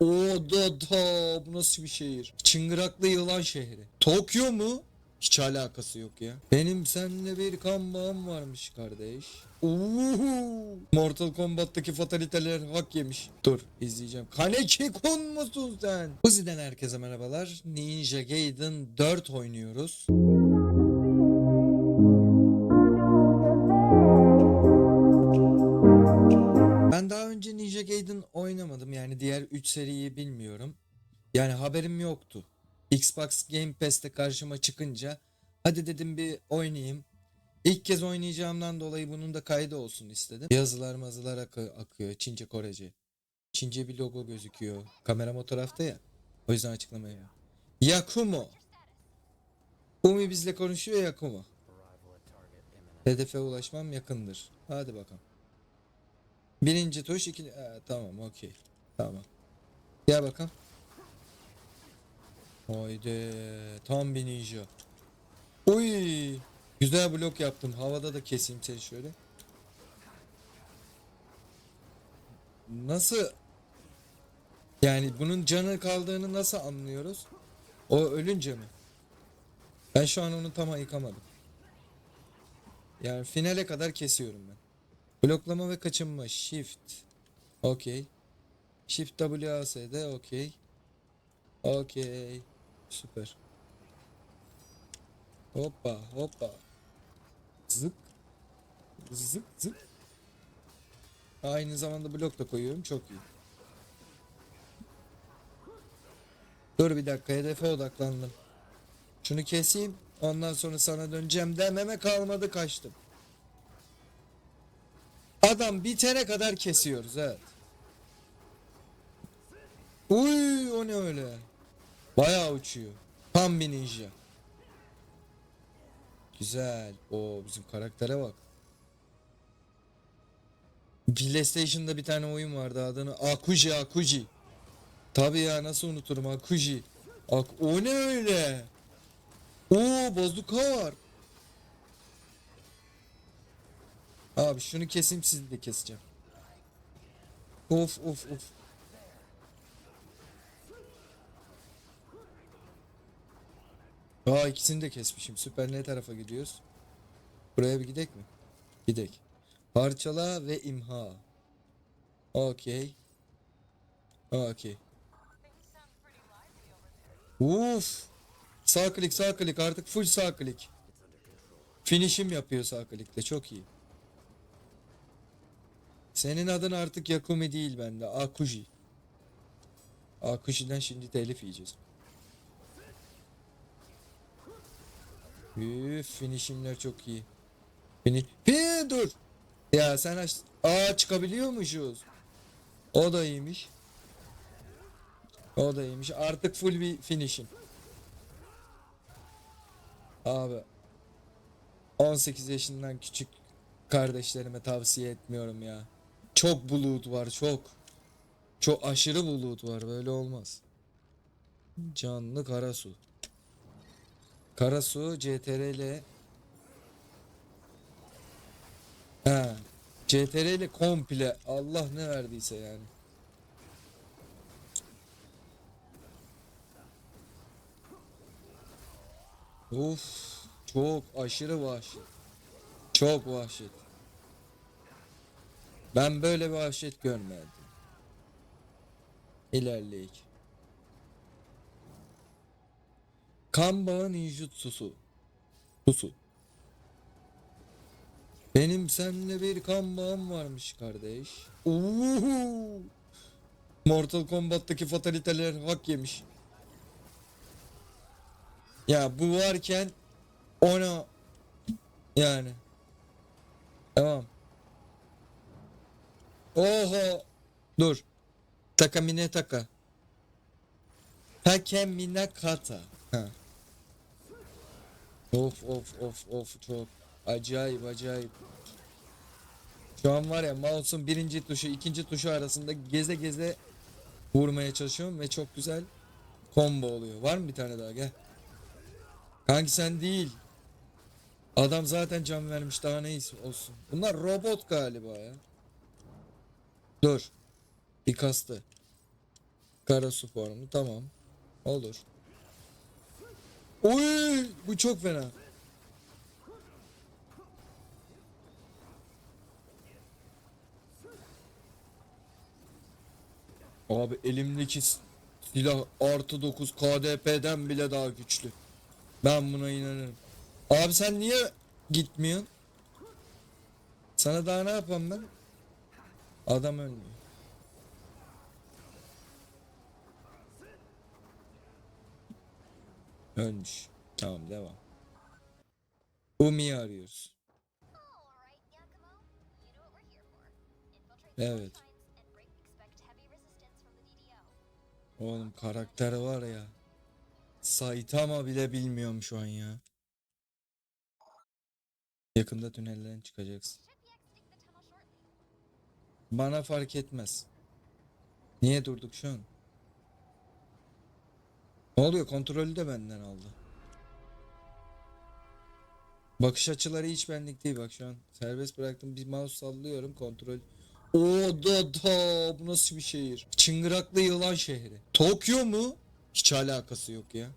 O da da bu nasıl bir şehir? Çıngıraklı yılan şehri. Tokyo mu? Hiç alakası yok ya. Benim seninle bir kan bağım varmış kardeş. Uhu. Mortal Kombat'taki fataliteler hak yemiş. Dur izleyeceğim. Kaneki Kun musun sen? Uzi'den herkese merhabalar. Ninja Gaiden 4 oynuyoruz. Önce Ninja Gaiden oynamadım. Yani diğer 3 seriyi bilmiyorum. Yani haberim yoktu. Xbox Game Pass'te karşıma çıkınca hadi dedim bir oynayayım. İlk kez oynayacağımdan dolayı bunun da kaydı olsun istedim. Yazılar mazılar akı- akıyor. Çince Korece. Çince bir logo gözüküyor. Kameram o tarafta ya. O yüzden açıklamaya. Yakumo. Umi bizle konuşuyor Yakumo. Hedefe ulaşmam yakındır. Hadi bakalım. Birinci tuş iki... Ee, tamam okey. Tamam. Gel bakalım. Haydi. Tam bir ninja. Uy. Güzel blok yaptım. Havada da keseyim seni şöyle. Nasıl? Yani bunun canı kaldığını nasıl anlıyoruz? O ölünce mi? Ben şu an onu tam ayıkamadım. Yani finale kadar kesiyorum ben. Bloklama ve kaçınma. Shift. Okey. Shift WASD. Okey. Okey. Süper. Hoppa hoppa. Zık. Zık zık. Aynı zamanda blok da koyuyorum. Çok iyi. Dur bir dakika hedefe odaklandım. Şunu keseyim. Ondan sonra sana döneceğim dememe kalmadı kaçtım. Adam bitene kadar kesiyoruz evet. Uy o ne öyle? Bayağı uçuyor. Tam bir ninja. Güzel. O bizim karaktere bak. PlayStation'da bir tane oyun vardı adını Akuji Akuji. Tabii ya nasıl unuturum Akuji. Ak o ne öyle? Oo bazuka var. Abi şunu keseyim sizi de keseceğim. Of of of. Aa ikisini de kesmişim. Süper ne tarafa gidiyoruz? Buraya bir gidek mi? Gidek. Parçala ve imha. Okey. Okey. Uf. Sağ klik sağ klik artık full sağ klik. Finishim yapıyor sağ klikle çok iyi. Senin adın artık Yakumi değil bende. Akuji. Akuji'den şimdi telif yiyeceğiz. Üf finishimler çok iyi. Fini... Hi, dur. Ya sen aç... Aa çıkabiliyormuşuz. O da iyiymiş. O da iyiymiş. Artık full bir finishim. Abi 18 yaşından küçük kardeşlerime tavsiye etmiyorum ya. Çok bulut var çok. Çok aşırı bulut var böyle olmaz. Canlı Karasu. Karasu CTR ile Ha, CTR ile komple Allah ne verdiyse yani. Uf, çok aşırı vahşet. Çok vahşet. Ben böyle bir vahşet görmedim. İlerleyik. Kan bağı ninjutsusu. Susu. Benim seninle bir kan bağım varmış kardeş. Uhu. Mortal Kombat'taki fataliteler hak yemiş. Ya bu varken ona yani tamam. Oho dur. Takamine taka. Takemine kata. Ha. Of of of of çok acayip acayip. Şu an var ya mouse'un birinci tuşu ikinci tuşu arasında geze geze vurmaya çalışıyorum ve çok güzel combo oluyor. Var mı bir tane daha gel. Kanki sen değil. Adam zaten can vermiş daha ne olsun. Bunlar robot galiba ya. Dur. Bir kastı. Karasu formu tamam. Olur. Oy bu çok fena. Abi elimdeki silah artı 9 KDP'den bile daha güçlü. Ben buna inanırım. Abi sen niye gitmiyorsun? Sana daha ne yapayım ben? Adam ölmüyor. Ölmüş. Tamam devam. Umi'yi arıyoruz. Evet. Oğlum karakter var ya. Saitama bile bilmiyorum şu an ya. Yakında tünelden çıkacaksın. Bana fark etmez. Niye durduk şu an? Ne oluyor? Kontrolü de benden aldı. Bakış açıları hiç benlik değil bak şu an. Serbest bıraktım. Bir mouse sallıyorum kontrol. O da bu nasıl bir şehir? Çıngıraklı yılan şehri. Tokyo mu? Hiç alakası yok ya.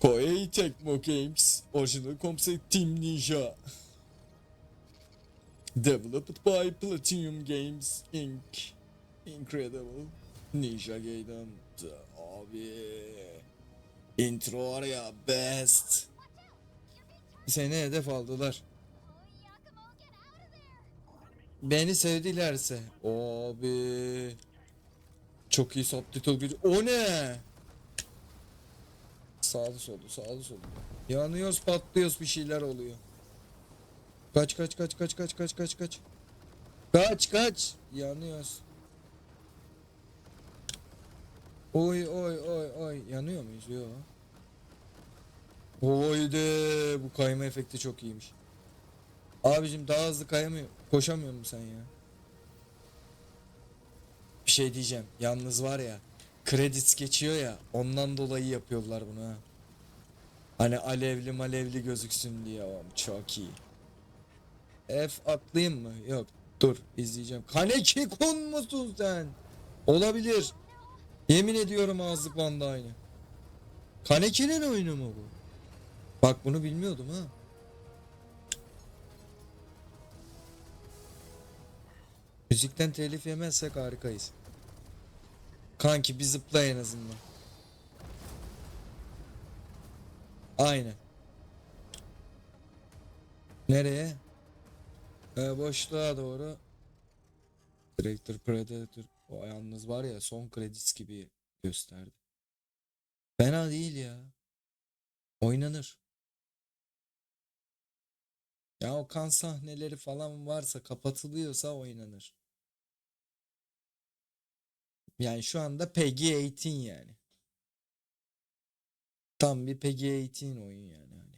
Koei Tecmo Games Original Concept Team Ninja Developed by Platinum Games Inc. Incredible Ninja Gaiden. Abi Intro var ya best. Seni hedef aldılar! Beni sevdilerse. Abi. Çok iyi subtitle gücü O ne? Sağlı soldu sağlı soldu Yanıyoruz patlıyoruz bir şeyler oluyor Kaç kaç kaç kaç kaç kaç kaç kaç Kaç kaç Yanıyoruz Oy oy oy oy Yanıyor muyuz? Yok Oy de bu kayma efekti çok iyiymiş. Abicim daha hızlı kayamıyor. Koşamıyor musun sen ya? Bir şey diyeceğim. Yalnız var ya. Kredits geçiyor ya. Ondan dolayı yapıyorlar bunu ha. Hani alevli malevli gözüksün diye. Oğlum çok iyi. F atlayayım mı? Yok. Dur izleyeceğim. Kaneki kun musun sen? Olabilir. Yemin ediyorum ağızlık banda aynı. Kaneki'nin oyunu mu bu? Bak bunu bilmiyordum ha. Müzikten telif yemezsek harikayız. Kanki bir zıpla en azından. Aynen. Nereye? Ee, boşluğa doğru. Director Predator. O yalnız var ya son kredis gibi gösterdi. Fena değil ya. Oynanır. Ya o kan sahneleri falan varsa kapatılıyorsa oynanır. Yani şu anda PG 18 yani. Tam bir PG 18 oyun yani hani.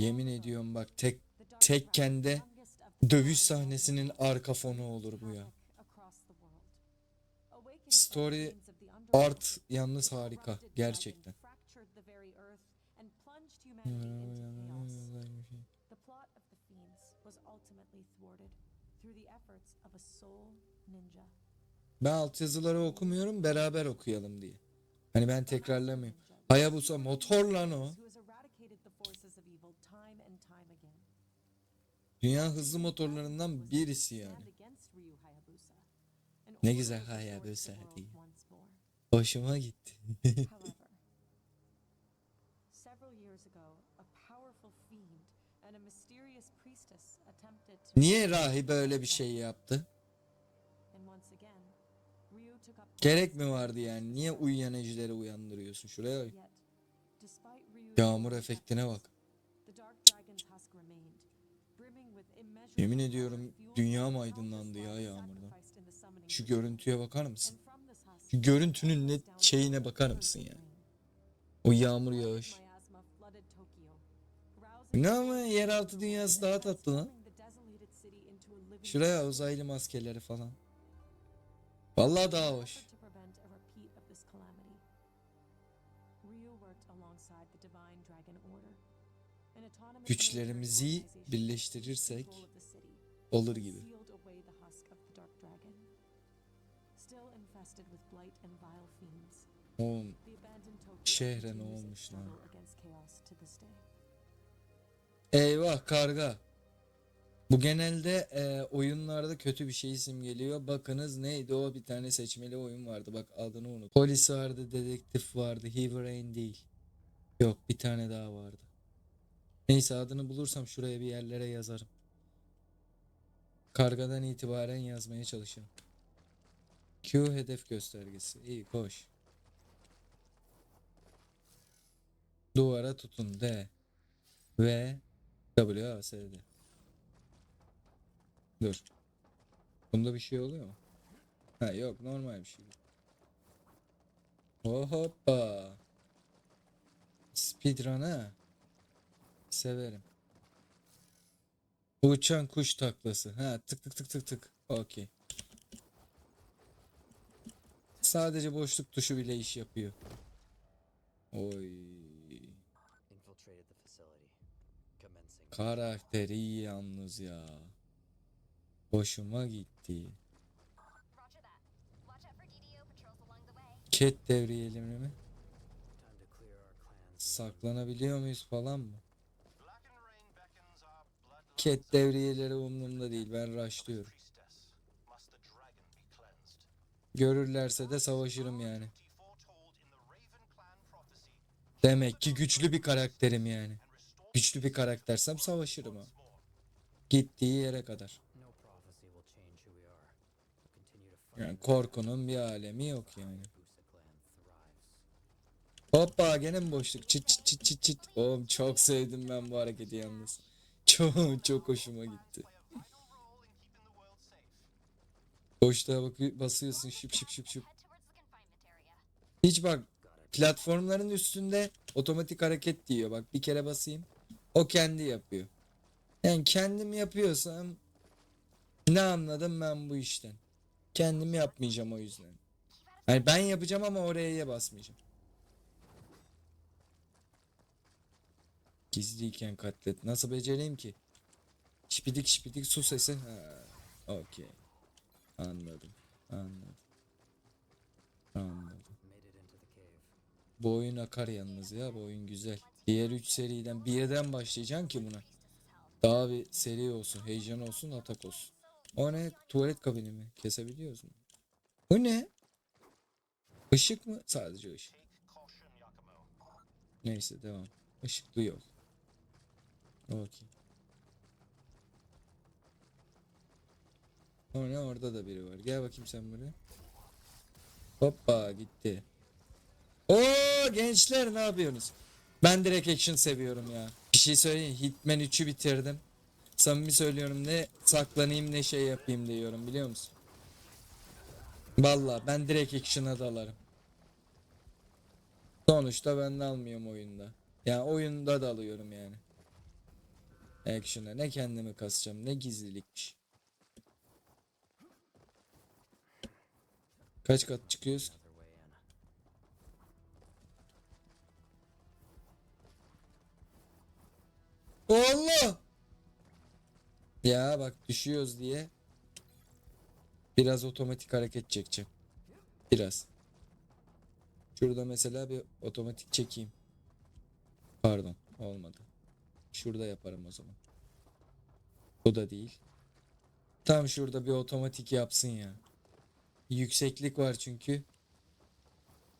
Yemin ediyorum bak tek tekkende dövüş sahnesinin arka fonu olur bu ya. Story art yalnız harika gerçekten. Ben altyazıları okumuyorum beraber okuyalım diye. Hani ben tekrarlamayayım. Hayabusa motor lan o. Dünya hızlı motorlarından birisi yani. Ne güzel Hayabusa more. Hoşuma gitti. Niye rahibe öyle bir şey yaptı? Gerek mi vardı yani? Niye uyuyan ejderi uyandırıyorsun? Şuraya bak. Yağmur efektine bak. Yemin ediyorum fueled dünya by mı countless aydınlandı ya yağmurdan? Şu görüntüye bakar mısın? Şu görüntünün ne down şeyine bakar mısın ya? flame. O yağmur yağış. Ne ama yeraltı dünyası daha tatlı lan. Şuraya uzaylı maskeleri falan. Vallahi daha hoş. Güçlerimizi birleştirirsek olur gibi. Oğlum Şehre ne olmuş lan? Eyvah karga. Bu genelde e, oyunlarda kötü bir şey simgeliyor. Bakınız neydi o bir tane seçmeli oyun vardı. Bak adını unut. Polis vardı, dedektif vardı. Heavy Rain değil. Yok bir tane daha vardı. Neyse adını bulursam şuraya bir yerlere yazarım. Kargadan itibaren yazmaya çalışırım. Q hedef göstergesi. İyi koş. Duvara tutun D. V W A S D. Dur. Bunda bir şey oluyor mu? Ha yok normal bir şey. Oh, hoppa. Speedrun. Severim. Uçan kuş taklası. Ha tık tık tık tık tık. Okey. Sadece boşluk tuşu bile iş yapıyor. Oy. Karakteri iyi yalnız ya. Hoşuma gitti. Cat devriyelim mi? Saklanabiliyor muyuz falan mı? Cat devriyeleri umurumda değil. Ben rushlıyorum. Görürlerse de savaşırım yani. Demek ki güçlü bir karakterim yani. Güçlü bir karaktersem savaşırım ha. Gittiği yere kadar. Yani korkunun bir alemi yok yani. Hoppa gene mi boşluk? Çıt çıt çıt çıt çıt. Oğlum çok sevdim ben bu hareketi yalnız. Çok çok hoşuma gitti. Boşluğa bak basıyorsun şıp şıp şıp şıp. Hiç bak platformların üstünde otomatik hareket diyor. Bak bir kere basayım. O kendi yapıyor. Yani kendim yapıyorsam ne anladım ben bu işten? Kendim yapmayacağım o yüzden. Yani ben yapacağım ama oraya basmayacağım. Gizliyken katlet. Nasıl becereyim ki? Şipidik şipidik su sesi. Okey. Anladım. Anladım. Anladım. Bu oyun akar yalnız ya. Bu oyun güzel. Diğer 3 seriden birden başlayacaksın ki buna. Daha bir seri olsun, heyecan olsun, atak olsun. O ne? Tuvalet kabini mi? Kesebiliyoruz mu? Bu ne? Işık mı? Sadece ışık. Neyse devam. Işıklı yol. Okey. O ne? Orada da biri var. Gel bakayım sen buraya. Hoppa gitti. Oo gençler ne yapıyorsunuz? Ben direkt action seviyorum ya. Bir şey söyleyeyim. Hitman 3'ü bitirdim. Samimi söylüyorum ne saklanayım ne şey yapayım diyorum biliyor musun? Valla ben direkt action'a dalarım. Sonuçta ben de almıyorum oyunda. Yani oyunda da alıyorum yani. Action'a ne kendimi kasacağım ne gizlilikmiş. Kaç kat çıkıyoruz? Allah! Ya bak düşüyoruz diye biraz otomatik hareket çekeceğim. Biraz. Şurada mesela bir otomatik çekeyim. Pardon, olmadı. Şurada yaparım o zaman. Bu da değil. Tam şurada bir otomatik yapsın ya. Yükseklik var çünkü.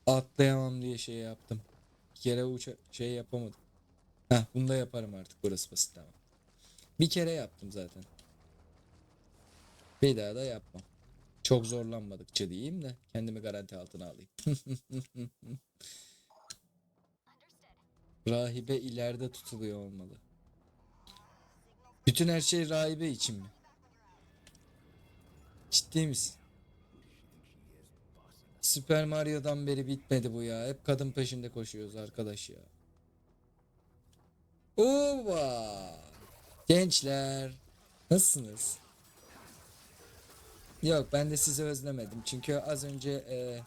Atlayamam diye şey yaptım. Bir kere uça şey yapamadım. Heh, bunu da yaparım artık. Burası basit tamam. Bir kere yaptım zaten. Bir daha da yapmam. Çok zorlanmadıkça diyeyim de kendimi garanti altına alayım. Rahibe ileride tutuluyor olmalı. Bütün her şey rahibe için mi? Ciddi misin? Super Mario'dan beri bitmedi bu ya. Hep kadın peşinde koşuyoruz arkadaş ya. Ova! Gençler, nasılsınız? Yok ben de sizi özlemedim. Çünkü az önce e,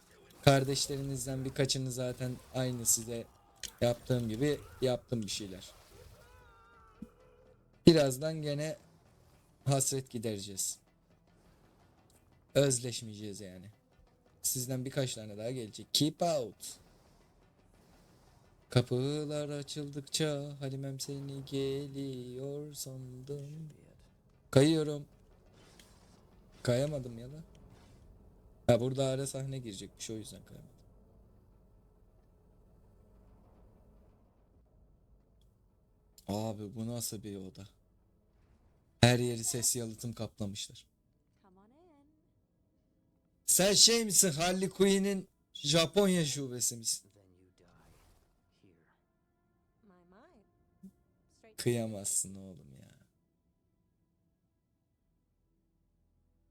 kardeşlerinizden birkaçını zaten aynı size yaptığım gibi yaptım bir şeyler. Birazdan gene hasret gidereceğiz. Özleşmeyeceğiz yani. Sizden birkaç tane daha gelecek. Keep out. Kapılar açıldıkça Halimem seni geliyor sandım. Kayıyorum. Kayamadım ya da. Ha burada ara sahne girecekmiş o yüzden kayamadım. Abi bu nasıl bir oda? Her yeri ses yalıtım kaplamışlar. Sen şey misin Harley Quinn'in Japonya şubesi misin? Kıyamazsın oğlum ya.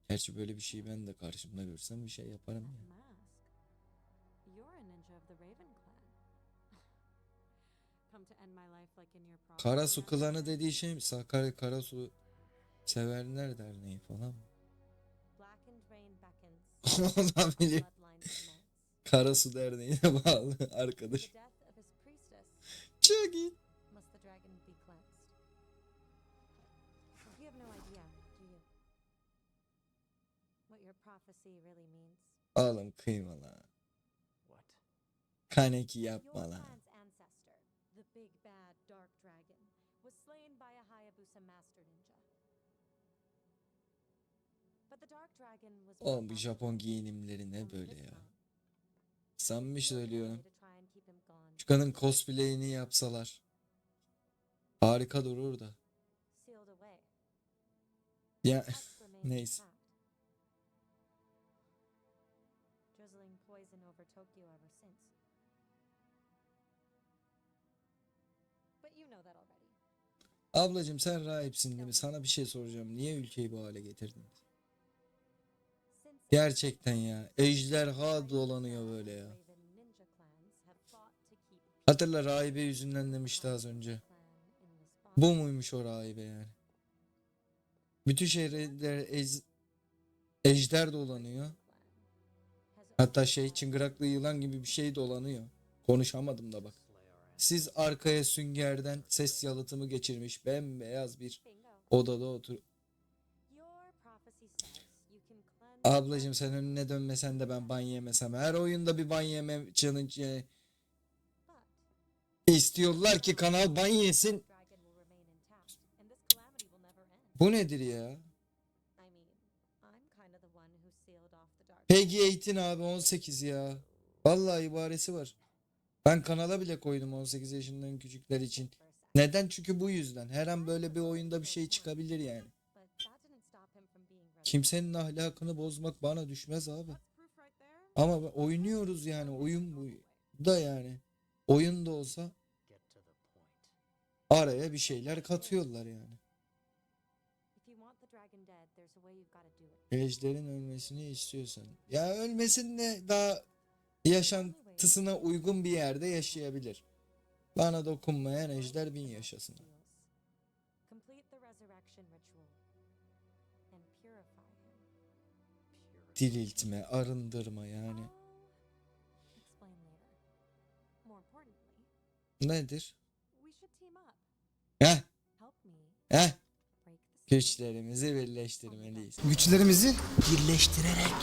Gerçi böyle bir şeyi ben de karşımda görsem bir şey yaparım ya. Karasu klanı dediği şey mi? Sakarya Karasu Severler Derneği falan mı? Olabilir. Karasu Derneği'ne bağlı arkadaş. Çok iyi. Oğlum kıyma lan. Kaneki yapma lan. Brought bu Japon giyinimleri ne böyle ya? Samimi söylüyorum. Şu kadın cosplay'ini yapsalar. Harika durur da. Ya neyse. Ablacım sen rahipsin değil mi? Sana bir şey soracağım. Niye ülkeyi bu hale getirdin? Gerçekten ya. Ejderha dolanıyor böyle ya. Hatırla rahibe yüzünden demişti az önce. Bu muymuş o rahibe yani? Bütün şehirler ej- ejder dolanıyor. Hatta şey çıngıraklı yılan gibi bir şey dolanıyor. Konuşamadım da bak. Siz arkaya süngerden ses yalıtımı geçirmiş bembeyaz bir odada otur. Ablacım sen önüne dönmesen de ben ban yemesem. Her oyunda bir ban yeme challenge e, istiyorlar ki kanal ban yesin. Bu nedir ya? Peggy 18 abi 18 ya. Vallahi ibaresi var. Ben kanala bile koydum 18 yaşından küçükler için. Neden? Çünkü bu yüzden. Her an böyle bir oyunda bir şey çıkabilir yani. Kimsenin ahlakını bozmak bana düşmez abi. Ama oynuyoruz yani oyun bu da yani. Oyun da olsa araya bir şeyler katıyorlar yani. Ejder'in ölmesini istiyorsan. Ya ölmesin de daha yaşantısına uygun bir yerde yaşayabilir. Bana dokunmayan ejder bin yaşasın. Diriltme, arındırma yani. Nedir? Heh, heh. Güçlerimizi birleştirmeliyiz. Güçlerimizi birleştirerek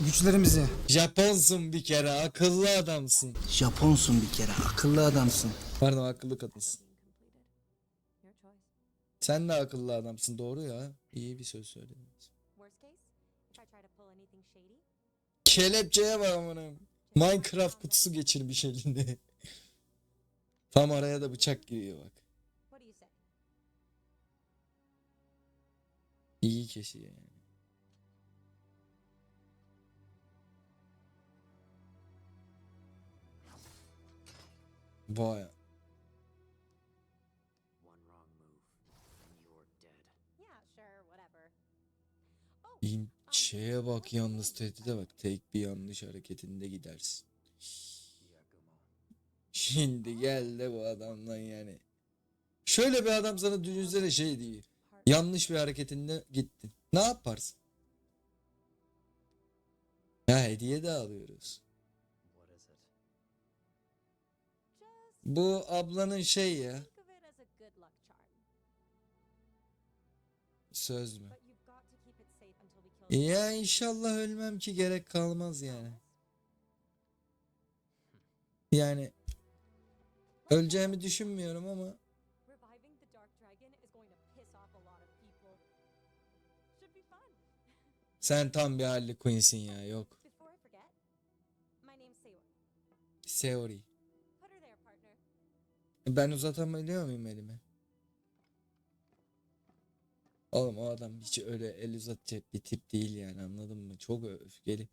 güçlerimizi Japonsun bir kere, akıllı adamsın. Japonsun bir kere akıllı adamsın. Pardon, akıllı kadınsın. Sen de akıllı adamsın, doğru ya. İyi bir söz söyledin. Kelepçeye bak amına. Minecraft kutusu geçirmiş elinde. Tam araya da bıçak giriyor bak. İyi kesiyor yani. Vay. Oh, İn şeye bak yalnız tehdide bak. Tek bir yanlış hareketinde gidersin. Şimdi gel de bu adamdan yani. Şöyle bir adam sana düşünsene şey diyor. Yanlış bir hareketinde gittin. Ne yaparsın? Ya hediye de alıyoruz. Bu ablanın şey ya. think of Ya inşallah ölmem ki gerek kalmaz yani. Yani öleceğimi düşünmüyorum ama sen tam bir Harley Quinn'sin ya yok. Seori. Ben uzatabiliyor muyum elimi? Oğlum o adam hiç öyle el uzatacak bir tip değil yani anladın mı? Çok öfkeli.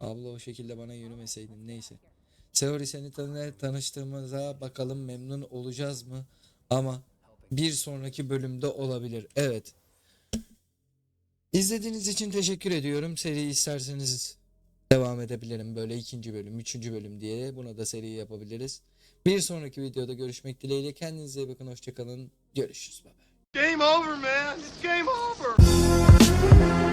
Abla o şekilde bana yürümeseydin neyse. Seori seni tanı tanıştığımıza bakalım memnun olacağız mı? Ama bir sonraki bölümde olabilir. Evet. İzlediğiniz için teşekkür ediyorum. Seri isterseniz devam edebilirim. Böyle ikinci bölüm, üçüncü bölüm diye buna da seri yapabiliriz. Bir sonraki videoda görüşmek dileğiyle. Kendinize iyi bakın. Hoşçakalın. Görüşürüz. Bye bye. Game over, man. It's game over.